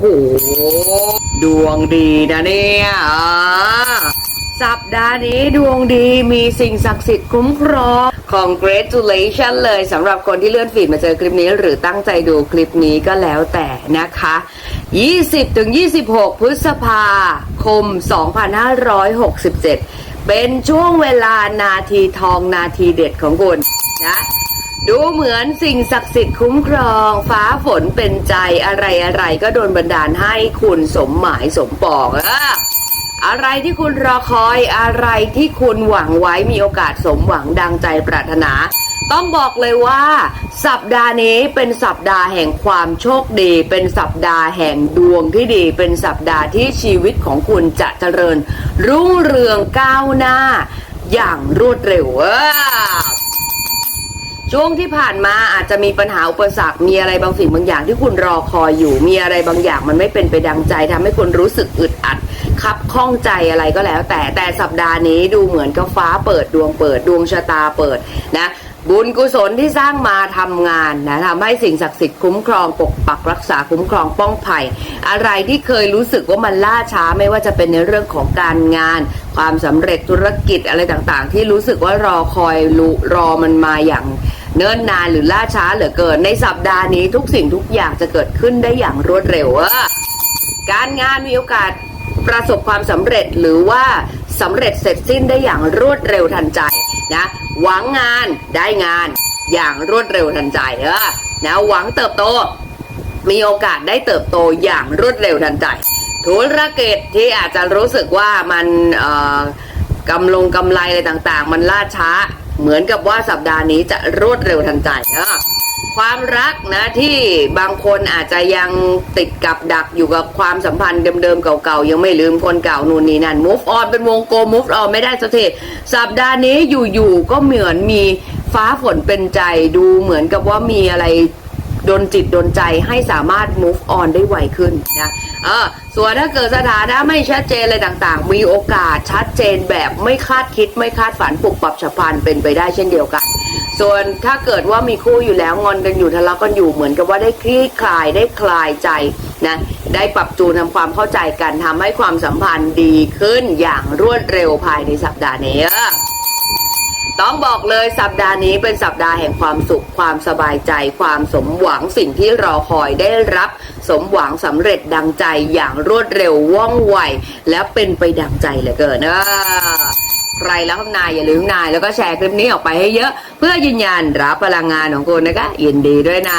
โอ้โหดวงดีนะเนี่ยอ่าสัปดาห์นี้ดวงดีมีสิ่งศักดิ์สิทธิ์คุ้มครอง congratulation เลยสำหรับคนที่เลื่อนฟีดมาเจอคลิปนี้หรือตั้งใจดูคลิปนี้ก็แล้วแต่นะคะ 20-26 พฤษภาคม 2567 เป็นช่วงเวลานาทีทองนาทีเด็ดของคุณนะ ดูเหมือนสิ่งศักดิ์สิทธิ์คุ้มครอง ฟ้าฝนเป็นใจอะไรอะไรก็โดนบันดาลให้คุณสมหมายสมปองเอออะไรที่คุณรอคอยอะไรที่คุณหวังไว้มีโอกาสสมหวังดังใจปรารถนา ต้องบอกเลยว่า สัปดาห์นี้เป็นสัปดาห์แห่งความโชคดี เป็นสัปดาห์แห่งดวงที่ดี เป็นสัปดาห์ที่ชีวิตของคุณจะเจริญ รุ่งเรืองก้าวหน้า อย่างรวดเร็ว ช่วงที่ผ่านมาอาจจะมีปัญหาอุปสรรค มีอะไรบางสิ่งบางอย่างที่คุณรอคอยอยู่ มีอะไรบางอย่างมันไม่เป็นไปดังใจทำให้คุณรู้สึกอึดอัดคับข้องใจอะไรก็แล้ว แต่แต่สัปดาห์นี้ดูเหมือนกับฟ้าเปิดดวงเปิดดวงชะตาเปิดนะบุญกุศลที่สร้างมาทำงานนะทำให้สิ่งศักดิ์สิทธิ์คุ้มครองปกปักรักษาคุ้มครองป้องภัย อะไรที่เคยรู้สึกว่ามันล่าช้าไม่ว่าจะเป็นในเรื่องของการงาน ความสำเร็จธุรกิจอะไรต่างๆ ที่รู้สึกว่ารอคอยรอมันมาอย่าง เนิ่นนานหรือล่าช้าเหลือเกิน ในสัปดาห์นี้ทุกสิ่งทุกอย่างจะเกิดขึ้นได้อย่างรวดเร็วเออการงานมีโอกาสประสบความสำเร็จหรือว่าสำเร็จเสร็จสิ้นได้อย่างรวดเร็วทันใจนะหวังงานได้งานอย่างรวดเร็วทันใจเออนะหวังเติบโต มีโอกาสได้เติบโตอย่างรวดเร็วทันใจ ธุรกิจที่อาจจะรู้สึกว่ามันกำลงกำไรอะไรต่างๆ มันล่าช้า เหมือนกับว่าสัปดาห์นี้จะรวดเร็วทันใจนะความรักนะที่บางคนอาจจะยังติดกับดักอยู่กับความสัมพันธ์เดิมๆเก่าๆยังไม่ลืมคนเก่านู่นนี่นั่น move on เป็นวงโกลม move on ไม่ได้สักทีสัปดาห์นี้อยู่ๆก็เหมือนมีฟ้าฝนเป็นใจดูเหมือนกับว่ามีอะไร ดนจิตดนใจให้สามารถ move on ได้ไวขึ้นนะเออส่วนถ้าเกิดสถานะไม่ชัดเจนอะไรต่างๆ มีโอกาสชัดเจนแบบไม่คาดคิดไม่คาดฝันปลุกปรับฉับพลันเป็นไปได้เช่นเดียวกัน ส่วนถ้าเกิดว่ามีคู่อยู่แล้วงอนกันอยู่ทะเลาะกันอยู่เหมือนกับว่าได้คลี่คลายได้คลายใจนะได้ปรับจูนทำความเข้าใจกันทำให้ความสัมพันธ์ดีขึ้นอย่างรวดเร็วภายในสัปดาห์นี้ ต้องบอกเลยสัปดาห์นี้เป็นสัปดาห์แห่งความสุข ความสบายใจ ความสมหวังสิ่งที่รอคอยได้รับสมหวังสำเร็จดังใจอย่างรวดเร็วว่องไว และเป็นไปดังใจเหลือเกินเออใครแล้วคำนายอย่าลืมนายแล้วก็แชร์คลิปนี้ออกไปให้เยอะ เพื่อยืนยันรับพลังงานของคุณนะคะยินดีด้วยนะ